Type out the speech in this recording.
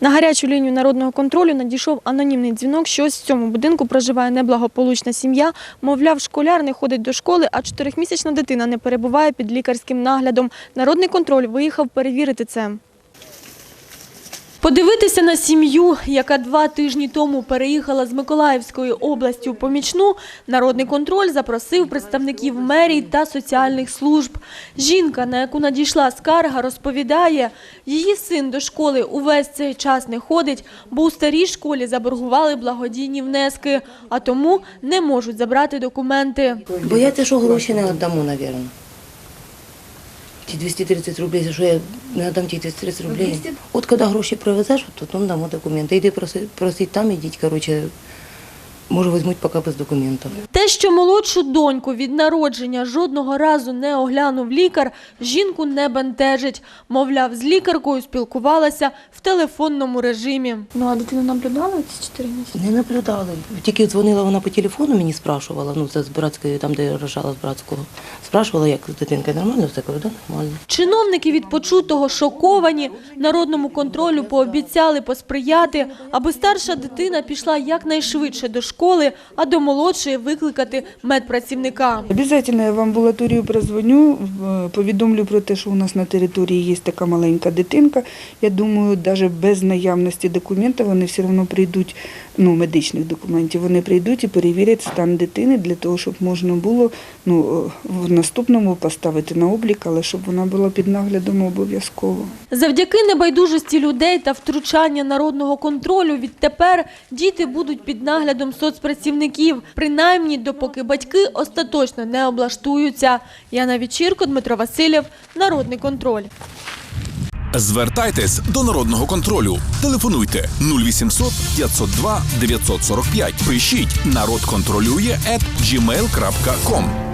На гарячу лінію народного контролю надійшов анонімний дзвінок, що ось в цьому будинку проживає неблагополучна сім'я. Мовляв, школяр не ходить до школи, а чотирьохмісячна дитина не перебуває під лікарським наглядом. Народний контроль виїхав перевірити це. Подивитися на сім'ю, яка два тижні тому переїхала з Миколаївської області у помічну, народний контроль запросив представників мерії та соціальних служб. Жінка, на яку надійшла скарга, розповідає, її син до школи увесь цей час не ходить, бо у старій школі заборгували благодійні внески, а тому не можуть забрати документи. Бояться, що гроші не віддамо, мабуть. Ті 230 рублей, що я не віддам ті 230 рублів. От коли гроші привезеш, то там дамо документи. Йди проси, просить там, ідіть, коротше, може візьмуть поки без документів. Те, що молодшу доньку від народження жодного разу не оглянув лікар, жінку не бентежить. Мовляв, з лікаркою спілкувалася в телефонному режимі. Ну а дитину наблюдали ці чотири місяці? Не наблюдали. Тільки дзвонила вона по телефону, мені спрашувала, ну це з братської, там, де я рожала з братського. Спрашувала, як з дитинкою нормально, все кажу, да, нормально. Чиновники від почутого шоковані. Народному контролю пообіцяли посприяти, аби старша дитина пішла якнайшвидше до школи, а до молодшої викликати медпрацівника. Обязательно я в амбулаторію прозвоню, повідомлю про те, що у нас на території є така маленька дитинка. Я думаю, навіть без наявності документів вони все одно прийдуть, ну, медичних документів, вони прийдуть і перевірять стан дитини для того, щоб можна було ну, в наступному поставити на облік, але щоб вона була під наглядом обов'язково. Завдяки небайдужості людей та втручання народного контролю відтепер діти будуть під наглядом соцпрацівників, принаймні допоки батьки остаточно не облаштуються. Яна Вічірко, Дмитро Васильєв, Народний контроль. Звертайтесь до народного контролю. Телефонуйте 0800 502 945. Пишіть народ контролює at.